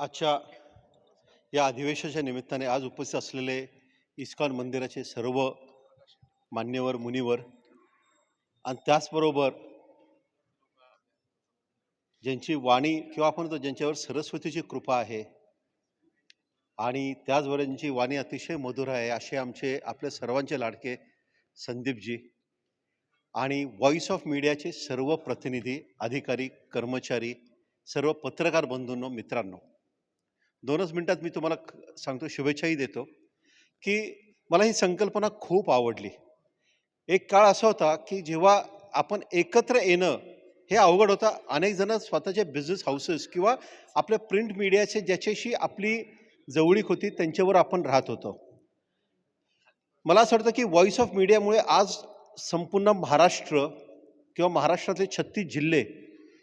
आजच्या या अधिवेशनाच्या निमित्ताने आज उपस्थित असलेले इस्कॉन मंदिराचे सर्व मान्यवर मुनिवर आणि त्याचबरोबर ज्यांची वाणी किंवा आपण म्हणतो ज्यांच्यावर सरस्वतीची कृपा आहे आणि त्याचबरोबर ज्यांची वाणी अतिशय मधुर आहे असे आमचे आपले सर्वांचे लाडके संदीपजी आणि व्हॉइस ऑफ मीडियाचे सर्व प्रतिनिधी अधिकारी कर्मचारी सर्व पत्रकार बंधूंनो मित्रांनो दोनच मिनटात मी तुम्हाला सांगतो शुभेच्छाही देतो की मला ही संकल्पना खूप आवडली. एक काळ असा होता की जेव्हा आपण एकत्र येणं हे अवघड होतं. अनेक जण स्वतःचे बिझनेस हाऊसेस किंवा आपल्या प्रिंट मीडियाचे ज्याच्याशी आपली जवळीक होती त्यांच्यावर आपण राहत होतो. मला असं वाटतं की व्हॉइस ऑफ मीडियामुळे आज संपूर्ण महाराष्ट्र किंवा महाराष्ट्रातले छत्तीस जिल्हे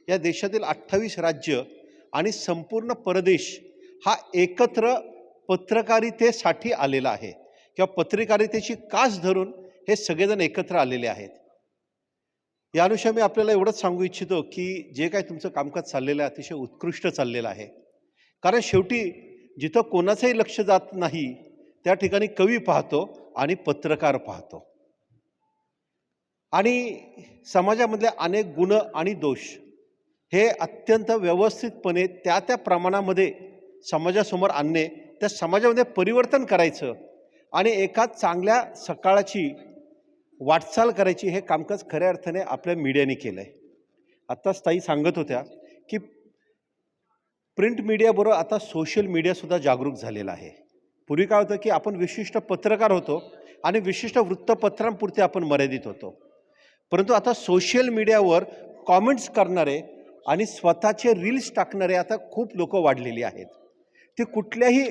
या देशातील अठ्ठावीस राज्य आणि संपूर्ण परदेश हा एकत्र पत्रकारितेसाठी आलेला आहे. किंवा पत्रकारितेची कास धरून हे सगळेजण एकत्र आलेले आहेत. या अनुषया मी आपल्याला एवढंच सांगू इच्छितो की जे काय तुमचं कामकाज चाललेलं आहे अतिशय उत्कृष्ट चाललेलं आहे. कारण शेवटी जिथं कोणाचंही लक्ष जात नाही त्या ठिकाणी कवी पाहतो आणि पत्रकार पाहतो. आणि समाजामधले अनेक गुण आणि दोष हे अत्यंत व्यवस्थितपणे त्या त्या प्रमाणामध्ये समाजासमोर आणणे त्या समाजामध्ये परिवर्तन करायचं आणि एका चांगल्या सकाळची वाटचाल करायची हे कामकाज खऱ्या अर्थाने आपल्या मीडियाने केलं आहे आत्ताच ताई सांगत होत्या की प्रिंट मीडियाबरोबर आता सोशल मीडियासुद्धा जागरूक झालेला आहे. पूर्वी काय होतं की आपण विशिष्ट पत्रकार होतो आणि विशिष्ट वृत्तपत्रांपुरते आपण मर्यादित होतो. परंतु आता सोशल मीडियावर कॉमेंट्स करणारे आणि स्वतःचे रील्स टाकणारे आता खूप लोक वाढलेली आहेत. ती कुठल्याही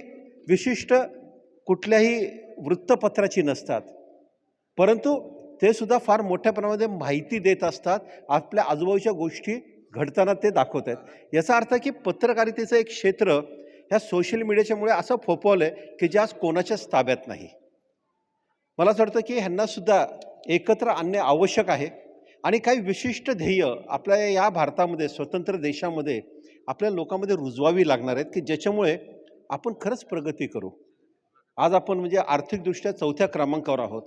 विशिष्ट कुठल्याही वृत्तपत्राची नसतात. परंतु ते सुद्धा फार मोठ्या प्रमाणामध्ये माहिती देत असतात. आपल्या आजूबाजूच्या गोष्टी घडताना ते दाखवत आहेत. याचा अर्थ की पत्रकारितेचं एक क्षेत्र ह्या सोशल मीडियाच्यामुळे असं फोपवलं आहे की जे आज कोणाच्याच ताब्यात नाही. मला असं वाटतं की ह्यांनासुद्धा एकत्र आणणे आवश्यक आहे. आणि काही विशिष्ट ध्येय आपल्या या भारतामध्ये स्वतंत्र देशामध्ये आपल्या लोकांमध्ये रुजवावी लागणार आहेत की ज्याच्यामुळे आपण खरंच प्रगती करू. आज आपण म्हणजे आर्थिकदृष्ट्या चौथ्या क्रमांकावर आहोत.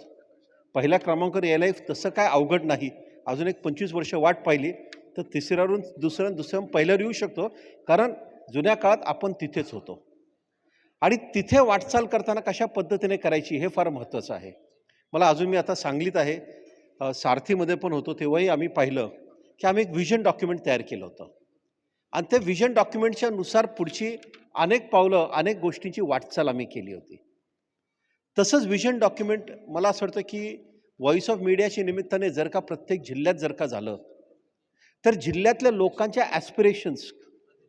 पहिल्या क्रमांकावर यायला तसं काय अवघड नाही. अजून एक पंचवीस वर्ष वाट पाहिली तर तिसऱ्यावरून दुसऱ्या दुसऱ्या पहिल्यावर येऊ शकतो कारण जुन्या काळात आपण तिथेच होतो. आणि तिथे वाटचाल करताना कशा पद्धतीने करायची हे फार महत्त्वाचं आहे. मला अजून मी आता सांगलीत आहे. सारथीमध्ये पण होतो तेव्हाही आम्ही पाहिलं की आम्ही एक व्हिजन डॉक्युमेंट तयार केलं होतं. आणि त्या व्हिजन डॉक्युमेंटच्या नुसार पुढची अनेक पावलं अनेक गोष्टींची वाटचाल आम्ही केली होती. तसंच विजन डॉक्युमेंट मला असं वाटतं की व्हॉइस ऑफ मीडियाच्या निमित्ताने जर का प्रत्येक जिल्ह्यात जर का झालं तर जिल्ह्यातल्या लोकांच्या ॲस्पिरेशन्स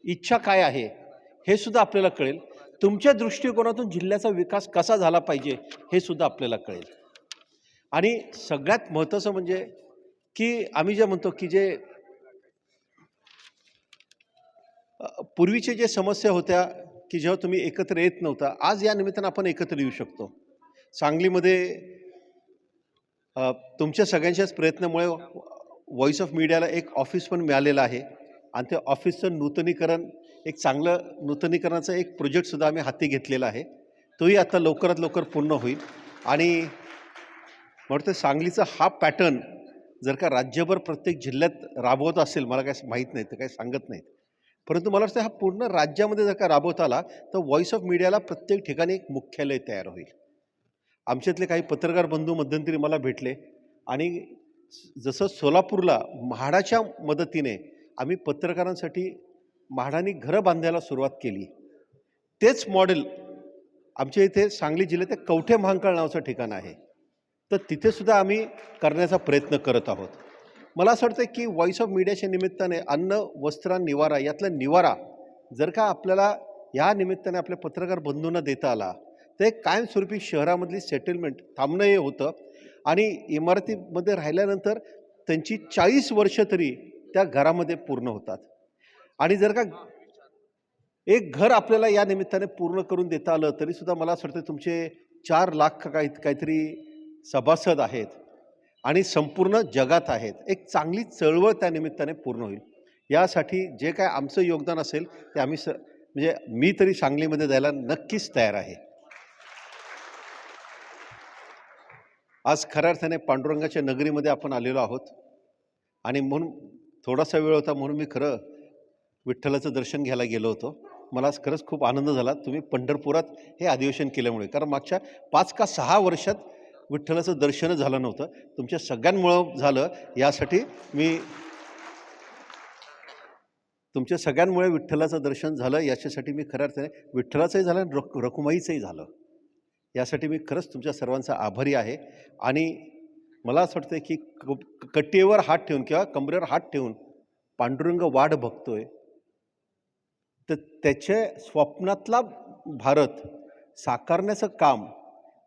इच्छा काय आहे हे सुद्धा आपल्याला कळेल. तुमच्या दृष्टिकोनातून जिल्ह्याचा विकास कसा झाला पाहिजे हे सुद्धा आपल्याला कळेल. आणि सगळ्यात महत्त्वाचं म्हणजे की आम्ही जे म्हणतो की जे पूर्वीचे जे समस्या होत्या की जेव्हा तुम्ही एकत्र येत नव्हता आज या निमित्तानं आपण एकत्र येऊ शकतो. सांगलीमध्ये तुमच्या सगळ्यांच्याच प्रयत्नामुळे व्हॉइस ऑफ मीडियाला एक ऑफिस पण मिळालेलं आहे. आणि त्या ऑफिसचं नूतनीकरण एक चांगलं नूतनीकरणाचा एक प्रोजेक्टसुद्धा आम्ही हाती घेतलेला आहे. तोही आता लवकरात लवकर पूर्ण होईल. आणि म्हणतो सांगलीचा हा पॅटर्न जर का राज्यभर प्रत्येक जिल्ह्यात राबवत असेल मला काय माहीत नाही तर काही सांगत नाहीत. परंतु मला वाटतं हा पूर्ण राज्यामध्ये जर का राबवता आला तर व्हॉइस ऑफ मीडियाला प्रत्येक ठिकाणी एक मुख्यालय तयार होईल. आमच्यातले काही पत्रकार बंधू मध्यंतरी मला भेटले आणि जसं सोलापूरला म्हाडाच्या मदतीने आम्ही पत्रकारांसाठी म्हाडानी घरं बांधायला सुरुवात केली. तेच मॉडेल आमच्या इथे सांगली जिल्ह्यात कवठे महांकाळ नावाचं ठिकाण आहे. तर तिथेसुद्धा आम्ही करण्याचा प्रयत्न करत आहोत. मला असं वाटतं की व्हॉइस ऑफ मीडियाच्या निमित्ताने अन्न वस्त्र निवारा यातला निवारा जर का आपल्याला या निमित्ताने आपल्या पत्रकार बंधूंना देता आला तर एक कायमस्वरूपी शहरामधली सेटलमेंट थांबणं हे होतं. आणि इमारतीमध्ये राहिल्यानंतर त्यांची चाळीस वर्ष तरी त्या घरामध्ये पूर्ण होतात. आणि जर का एक घर आपल्याला या निमित्ताने पूर्ण करून देता आलं तरीसुद्धा मला असं वाटतं तुमचे चार लाख काही काहीतरी सभासद आहेत. आणि संपूर्ण जगात आहेत. एक चांगली चळवळ त्या निमित्ताने पूर्ण होईल. यासाठी जे काय आमचं योगदान असेल ते आम्ही स म्हणजे मी तरी सांगलीमध्ये जायला नक्कीच तयार आहे. आज खऱ्या अर्थाने पांडुरंगाच्या नगरीमध्ये आपण आलेलो आहोत. आणि म्हणून थोडासा वेळ होता म्हणून मी खरं विठ्ठलाचं दर्शन घ्यायला गेलो होतो. मला आज खरंच खूप आनंद झाला. तुम्ही पंढरपुरात हे अधिवेशन केल्यामुळे. कारण मागच्या पाच का सहा वर्षात विठ्ठलाचं दर्शन झालं नव्हतं. तुमच्या सगळ्यांमुळं झालं. यासाठी मी तुमच्या सगळ्यांमुळे विठ्ठलाचं दर्शन झालं. याच्यासाठी मी खऱ्या अर्थाने विठ्ठलाचंही झालं आणि रख रखुमाईचंही झालं. यासाठी मी खरंच तुमच्या सर्वांचा आभारी आहे. आणि मला असं वाटतं की क कट्टेवर हात ठेवून किंवा कमरेवर हात ठेवून पांडुरंग वाढ बघतोय. तर त्याच्या स्वप्नातला भारत साकारण्याचं काम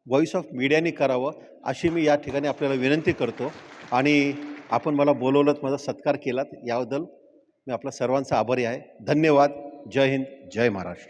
व्हॉइस ऑफ मीडियाने करावं अशी मी या ठिकाणी आपल्याला विनंती करतो. आणि आपण मला बोलवलं माझा सत्कार केलात याबद्दल मी आपला सर्वांचा आभारी आहे. धन्यवाद. जय हिंद. जय महाराष्ट्र.